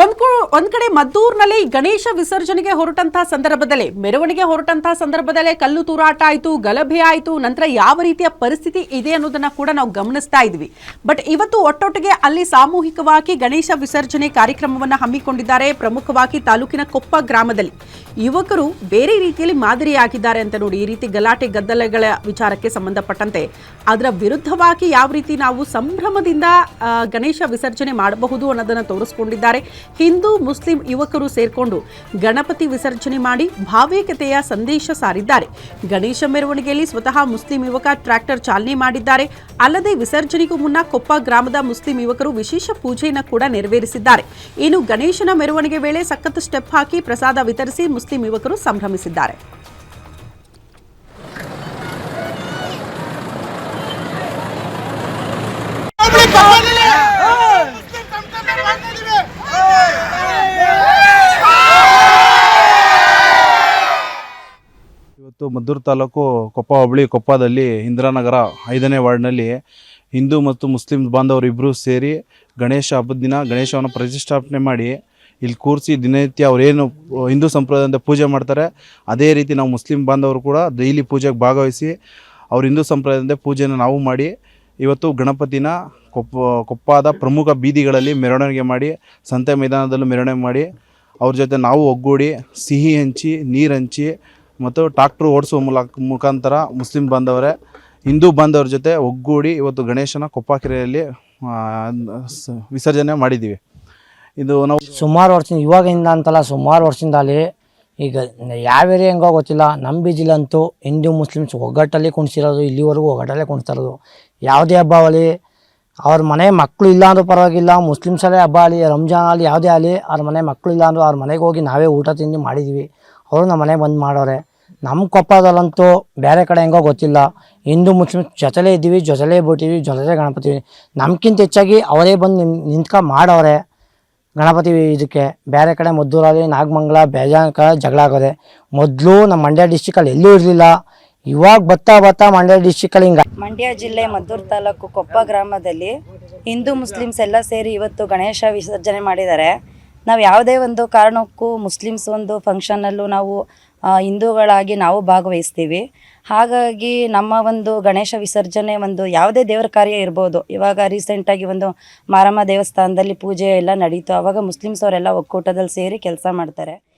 ಒಂದ್ ಒಂದ್ ಕಡೆ ಮದ್ದೂರ್ನಲ್ಲಿ ಗಣೇಶ ವಿಸರ್ಜನೆಗೆ ಹೊರಟಂತಹ ಸಂದರ್ಭದಲ್ಲಿ, ಮೆರವಣಿಗೆ ಹೊರಟಂತಹ ಸಂದರ್ಭದಲ್ಲೇ ಕಲ್ಲು ತೂರಾಟ ಆಯಿತು, ಗಲಭೆ ಆಯಿತು, ನಂತರ ಯಾವ ರೀತಿಯ ಪರಿಸ್ಥಿತಿ ಇದೆ ಅನ್ನೋದನ್ನ ಕೂಡ ನಾವು ಗಮನಿಸ್ತಾ ಇದ್ವಿ. ಬಟ್ ಇವತ್ತು ಒಟ್ಟೊಟ್ಟಿಗೆ ಅಲ್ಲಿ ಸಾಮೂಹಿಕವಾಗಿ ಗಣೇಶ ವಿಸರ್ಜನೆ ಕಾರ್ಯಕ್ರಮವನ್ನು ಹಮ್ಮಿಕೊಂಡಿದ್ದಾರೆ, ಪ್ರಮುಖವಾಗಿ ತಾಲೂಕಿನ ಕೊಪ್ಪ ಗ್ರಾಮದಲ್ಲಿ. ಯುವಕರು ಬೇರೆ ರೀತಿಯಲ್ಲಿ ಮಾದರಿಯಾಗಿದ್ದಾರೆ ಅಂತ ನೋಡಿ, ಈ ರೀತಿ ಗಲಾಟೆ ಗದ್ದಲಗಳ ವಿಚಾರಕ್ಕೆ ಸಂಬಂಧಪಟ್ಟಂತೆ, ಅದರ ವಿರುದ್ಧವಾಗಿ ಯಾವ ರೀತಿ ನಾವು ಸಂಭ್ರಮದಿಂದ ಗಣೇಶ ವಿಸರ್ಜನೆ ಮಾಡಬಹುದು ಅನ್ನೋದನ್ನು ತೋರಿಸ್ಕೊಂಡಿದ್ದಾರೆ. ಹಿಂದೂ, ಮುಸ್ಲಿಂ ಯುವಕರು ಸೇರ್ಕೊಂಡು ಗಣಪತಿ ವಿಸರ್ಜನೆ ಮಾಡಿ ಭಾವೈಕ್ಯತೆಯ ಸಂದೇಶ ಸಾರಿದ್ದಾರೆ. ಗಣೇಶ ಮೆರವಣಿಗೆಯಲ್ಲಿ ಸ್ವತಃ ಮುಸ್ಲಿಂ ಯುವಕ ಟ್ರ್ಯಾಕ್ಟರ್ ಚಾಲನೆ ಮಾಡಿದ್ದಾರೆ. ಅಲ್ಲದೆ ವಿಸರ್ಜನೆಗೂ ಮುನ್ನ ಕೊಪ್ಪ ಗ್ರಾಮದ ಮುಸ್ಲಿಂ ಯುವಕರು ವಿಶೇಷ ಪೂಜೆಯನ್ನು ಕೂಡ ನೆರವೇರಿಸಿದ್ದಾರೆ. ಇನ್ನು ಗಣೇಶನ ಮೆರವಣಿಗೆ ವೇಳೆ ಸಖತ್ ಸ್ಟೆಪ್ ಹಾಕಿ ಪ್ರಸಾದ ವಿತರಿಸಿ ಮುಸ್ಲಿಂ ಯುವಕರು ಸಂಭ್ರಮಿಸಿದ್ದಾರೆ. ಇವತ್ತು ಮದ್ದೂರು ತಾಲೂಕು ಕೊಪ್ಪ ಹೋಬಳಿ ಕೊಪ್ಪದಲ್ಲಿ ಇಂದಿರಾನಗರ ಐದನೇ ವಾರ್ಡ್ನಲ್ಲಿ ಹಿಂದೂ ಮತ್ತು ಮುಸ್ಲಿಂ ಬಾಂಧವರು ಇಬ್ಬರೂ ಸೇರಿ ಗಣೇಶ ಹಬ್ಬದ ದಿನ ಗಣೇಶವನ್ನು ಪ್ರತಿಷ್ಠಾಪನೆ ಮಾಡಿ ಇಲ್ಲಿ ಕೂರಿಸಿ ದಿನನಿತ್ಯ ಅವರೇನು ಹಿಂದೂ ಸಂಪ್ರದಾಯದಿಂದ ಪೂಜೆ ಮಾಡ್ತಾರೆ. ಅದೇ ರೀತಿ ನಾವು ಮುಸ್ಲಿಂ ಬಾಂಧವರು ಕೂಡ ಡೈಲಿ ಪೂಜೆಗೆ ಭಾಗವಹಿಸಿ ಅವ್ರ ಹಿಂದೂ ಸಂಪ್ರದಾಯದಿಂದ ಪೂಜೆಯನ್ನು ನಾವು ಮಾಡಿ ಇವತ್ತು ಗಣಪತಿನ ಕೊಪ್ಪ, ಕೊಪ್ಪದ ಪ್ರಮುಖ ಬೀದಿಗಳಲ್ಲಿ ಮೆರವಣಿಗೆ ಮಾಡಿ ಸಂತೆ ಮೈದಾನದಲ್ಲೂ ಮೆರವಣಿಗೆ ಮಾಡಿ ಅವ್ರ ಜೊತೆ ನಾವು ಒಗ್ಗೂಡಿ ಸಿಹಿ ಹಂಚಿ, ನೀರು ಹಂಚಿ ಮತ್ತು ಟ್ರಾಕ್ಟ್ರು ಓಡಿಸುವ ಮೂಲಕ ಮುಖಾಂತರ ಮುಸ್ಲಿಂ ಬಾಂಧವರೇ ಹಿಂದೂ ಬಾಂಧವರ ಜೊತೆ ಒಗ್ಗೂಡಿ ಇವತ್ತು ಗಣೇಶನ ಕೊಪ್ಪ ಕೆರೆಯಲ್ಲಿ ಆ, ವಿಸರ್ಜನೆ ಮಾಡಿದ್ದೀವಿ. ಇದು ನಾವು ಸುಮಾರು ವರ್ಷದಿಂದ ಇವಾಗಿಂದ ಅಂತಲ್ಲ ಸುಮಾರು ವರ್ಷದಿಂದ ಅಲ್ಲಿ ಈಗ ಯಾವ ಏರಿಯಾ ಹೆಂಗೋ ಗೊತ್ತಿಲ್ಲ ನಮ್ಮ ಬೀಜಿಲಂತೂ ಹಿಂದೂ ಮುಸ್ಲಿಮ್ಸ್ ಒಗ್ಗಟ್ಟಲ್ಲಿ ಕುಣಿಸಿರೋದು ಇಲ್ಲಿವರೆಗೂ ಒಗ್ಗಟ್ಟಲ್ಲೇ ಕುಣಿಸ್ತಾ ಇರೋದು ಯಾವುದೇ ಹಬ್ಬ ಆಗಲಿ ಅವ್ರ ಮನೆ ಮಕ್ಕಳು ಇಲ್ಲ ಅಂದ್ರೂ ಪರವಾಗಿಲ್ಲ ಮುಸ್ಲಿಮ್ಸಲ್ಲೇ ಹಬ್ಬ ಆಗಲಿ ರಂಜಾನ್ ಆಗಲಿ ಯಾವುದೇ ಆಗಲಿ ಅವ್ರ ಮನೆ ಮಕ್ಕಳು ಇಲ್ಲ ಅಂದ್ರೂ ಅವ್ರ ಮನೆಗೆ ಹೋಗಿ ನಾವೇ ಊಟ ತಿಂದು ಮಾಡಿದ್ದೀವಿ. ಅವರು ನಮ್ಮ ಮನೆಗೆ ಬಂದು ಮಾಡೋರೆ. ನಮ್ಮ ಕೊಪ್ಪದಲ್ಲಂತೂ ಬೇರೆ ಕಡೆ ಹೆಂಗೋ ಗೊತ್ತಿಲ್ಲ. ಹಿಂದೂ ಮುಸ್ಲಿಮ್ ಜೊತೆಲೇ ಇದ್ದೀವಿ, ಜೊತೆಲೇ ಬಿಟ್ಟಿವಿ ಜೊತೆಲೇ ಗಣಪತಿ ನಮ್ಗಿಂತ ಹೆಚ್ಚಾಗಿ ಅವರೇ ಬಂದು ನಿನ್ ನಿಂತ್ಕೊಂಡು ಮಾಡೋರೆ ಗಣಪತಿ ಇದಕ್ಕೆ. ಬೇರೆ ಕಡೆ ಮದ್ದೂರಲ್ಲಿ ನಾಗಮಂಗಲ ಬೇಜಾನ್ಕ ಜಗಳ ಆಗೋದೆ. ಮೊದಲು ನಮ್ಮ ಮಂಡ್ಯ ಡಿಸ್ಟಿಕಲ್ಲಿ ಎಲ್ಲೂ ಇರಲಿಲ್ಲ. ಇವಾಗ ಬತ್ತಾ ಬತ್ತಾ ಮಂಡ್ಯ ಡಿಸ್ಟಿಕಲ್ಲಿ ಹಿಂಗೆ ಮಂಡ್ಯ ಜಿಲ್ಲೆ ಮದ್ದೂರು ತಾಲೂಕು ಕೊಪ್ಪ ಗ್ರಾಮದಲ್ಲಿ ಹಿಂದೂ ಮುಸ್ಲಿಮ್ಸ್ ಎಲ್ಲ ಸೇರಿ ಇವತ್ತು ಗಣೇಶ ವಿಸರ್ಜನೆ ಮಾಡಿದ್ದಾರೆ. ನಾವು ಯಾವುದೇ ಒಂದು ಕಾರಣಕ್ಕೂ ಮುಸ್ಲಿಮ್ಸ್ ಒಂದು ಫಂಕ್ಷನಲ್ಲೂ ನಾವು ಹಿಂದೂಗಳಾಗಿ ನಾವು ಭಾಗವಹಿಸ್ತೀವಿ. ಹಾಗಾಗಿ ನಮ್ಮ ಒಂದು ಗಣೇಶ ವಿಸರ್ಜನೆ ಒಂದು ಯಾವುದೇ ದೇವರ ಕಾರ್ಯ ಇರ್ಬೋದು. ಇವಾಗ ರೀಸೆಂಟಾಗಿ ಒಂದು ಮಾರಮ್ಮ ದೇವಸ್ಥಾನದಲ್ಲಿ ಪೂಜೆ ಎಲ್ಲ ನಡೀತು. ಆವಾಗ ಮುಸ್ಲಿಮ್ಸ್ ಅವರೆಲ್ಲ ಒಕ್ಕೂಟದಲ್ಲಿ ಸೇರಿ ಕೆಲಸ ಮಾಡ್ತಾರೆ.